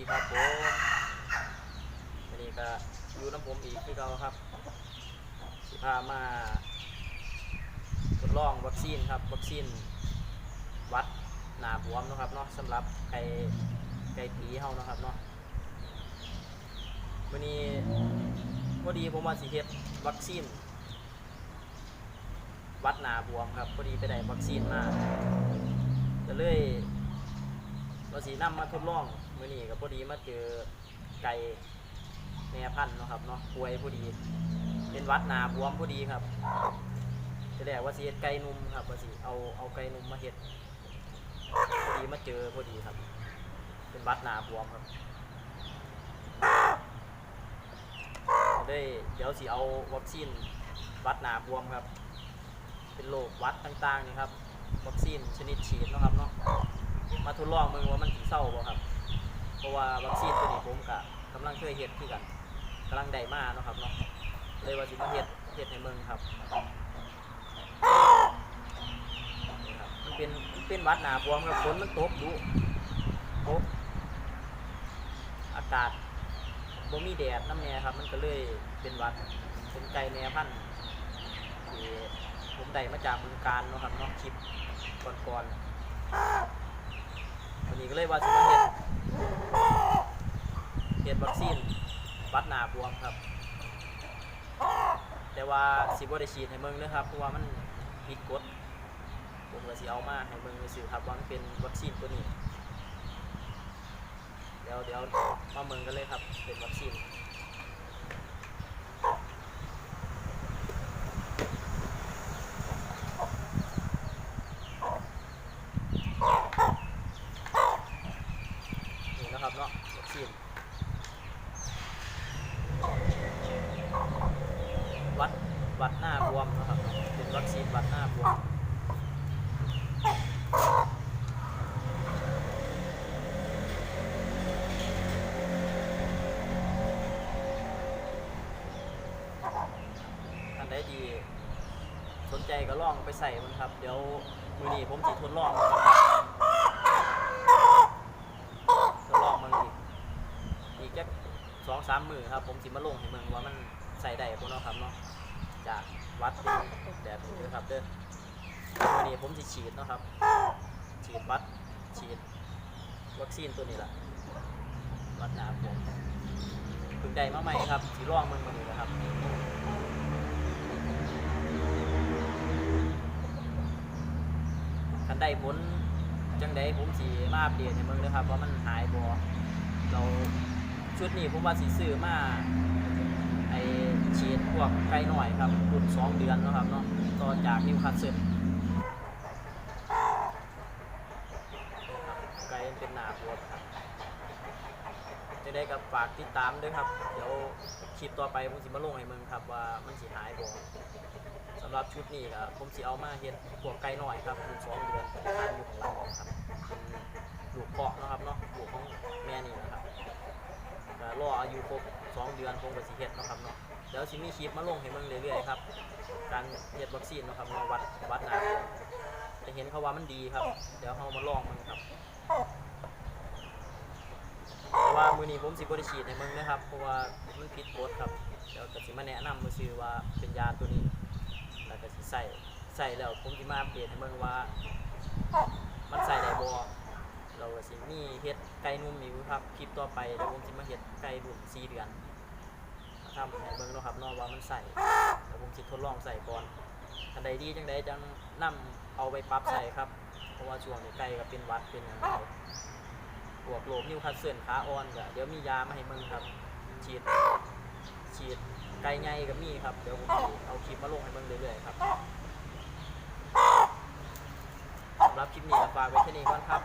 ดีครับผมวันนี้ก็อยู่น้ำผมอีกคือเก่าครับ สิพามาทดลองวัคซีนครับ วัคซีนวัดหนาบวมนะครับเนาะสำหรับไก่ไก่ตีเฮานะครับเนาะวันนี้พอดีผมมาสิเฮ็ดวัคซีนวัดหนาบวมครับพอดีไปได้วัคซีนมาก็เลย ว่าสีน้ำมาทดลองมื้อนี้ก็พอดีมาเจอไก่แม่พันธุ์เนาะครับเนาะป่วยพอดี เป็นวัดนาบวมพอดีครับจะแรกว่าสิเฮ็ดไก่นุ่มครับว่าสิเอาเอาไก่นุ่มมาเฮ็ดพอดีมาเจอพอดีครับ เป็นวัดนาบวมครับได้เดี๋ยวสิเอาวัคซีนวัดนาบวมครับ เป็นโรควัดต่างๆนี่ครับ วัคซีนชนิดฉีดนะครับเนาะ มาทดลองมึงว่ามันสิเศร้าบ่ครับ เพราะว่าวัคซีนตัวนี้ผมกะกำลังเคยเฮ็ดคือกันกำลังได้มาเนาะครับเนาะเลยว่าสิมาเฮ็ดเฮ็ดให้เมืองครับนี่ครับ มันเป็นมันเป็นวัดหนาบวมครับฝนมันตกดุตกอากาศบ่มีแดดน้ำแน่ครับ มันก็เลยเป็นวัดเป็นไก่แม่พันธุ์ที่ผมได้มาจากเมืองการเนาะครับเนาะคลิปก่อนๆ นนี้ก็เลยว่าสิมาเฮ็ดเฮ็ดวัคซีนวัดหนาบวมครับ แต่ว่าสิบ่ได้ฉีดให้เบิ่งเด้อครับเพราะว่ามันผิดกฎผมก็สิเอามาให้เบิ่งซื่อครับว่ามันเป็นวัคซีนตัวนี้ เดี๋ยวเดี๋ยวมาเบิ่งกันเลยครับเป็นวัคซีนนะครับ วัคซีนวัดวัดหน้าบวมนะครับ เป็นวัคซีนวัดหน้าบวมท่านใดดี สนใจก็ลองไปใส่มันครับ เดี๋ยวมือนี้ผมจะทดลองครับทดลองมันอีกอี กแค่สองสามมือครับ ผมสิมาลงให้เมืองว่ามันใส่ได้พวกเนาะครับเนาะจากวัดแบบนี้นะครับเด้อมือนี้ผมจะฉีดเนาะครับ ฉีดวัดฉีดวัคซีนตัวนี้แหละวัดหนาผมเพิ่งได้มาใหม่ครับสีร่องเมืองมานี้นะครับคันได้ผลจังไดผมสีมาอัปเดตให้เบิ่งเลยครับว่ามันหายบ่เรา ชุดนี้ผมว่าสีซื้อมาไอฉีดพวกไก่หน่อยครับรุ่นสองเดือนนะครับเนาะต่อจากนิวคาสเซิลไก่เป็นหนาบวมครับจะได้กับฝากติดตามด้วยครับ เดี๋ยวคลิปต่อไปผมสิมาลงให้เบิ่งครับว่ามันสิหายบ่สำหรับชุดนี้ก็ผมสิเอามาเฮ็ดพวกไก่หน่อยครับลูกสองเดือนทานอยู่ของเราครับลูกเพาะนะครับเนาะลูกของแม่นี่นะ รับก็รออายุครบสองเดือนผมก็สิเฮ็ดนะครับเนาะเดี๋ยวสิมีคลิปมาลงให้เบิ่งเรื่อยๆครับการเฮ็ดวัคซีนนะครับเนาะวัดวัดหนาจะเห็นเขาว่ามันดีครับ เดี๋ยวเรามาลองมันครับแต่ว่ามือนี้ผมสิบ่ได้ฉีดให้เบิ่งนะครับเพราะว่ามันผิดกฎครับเดี๋ยวก็สิมาแนะนำซื่อว่าเป็นยาตัวนี้แล้วก็สิใส่ใส่แล้วผมสิมาอัปเดตให้เบิ่งว่า มันใส่ได้บ่ เราก็สิมีเฮ็ดไก่นุ่มอยู่ครับคลิปต่อไปเดี๋ยวผมสิมาเฮ็ดไก่รุ่น4เดือนมาทำให้เบิ่งเนาะครับเนาะว่ามันใส่แล้วผมสิทดลองใส่ก่อนอันใดดีจังใดจังนำเอาไปปรับใส่ครับ เพราะว่าช่วงนี้ไก่ก็เป็นหวัดเป็นหยังแล้วพวกโรคนิ้วคัดเส้นขาอ่อนก็เดี๋ยวมียามาให้เบิ่งครับ ฉีดฉีดไก่ใหญ่กับมีครับเดี๋ยวผมสิเอาคลิปมาลงให้เบิ่งเรื่อยๆครับสำหรับคลิปนี้ก็ฝากไว้แค่นี้ก่อนครับ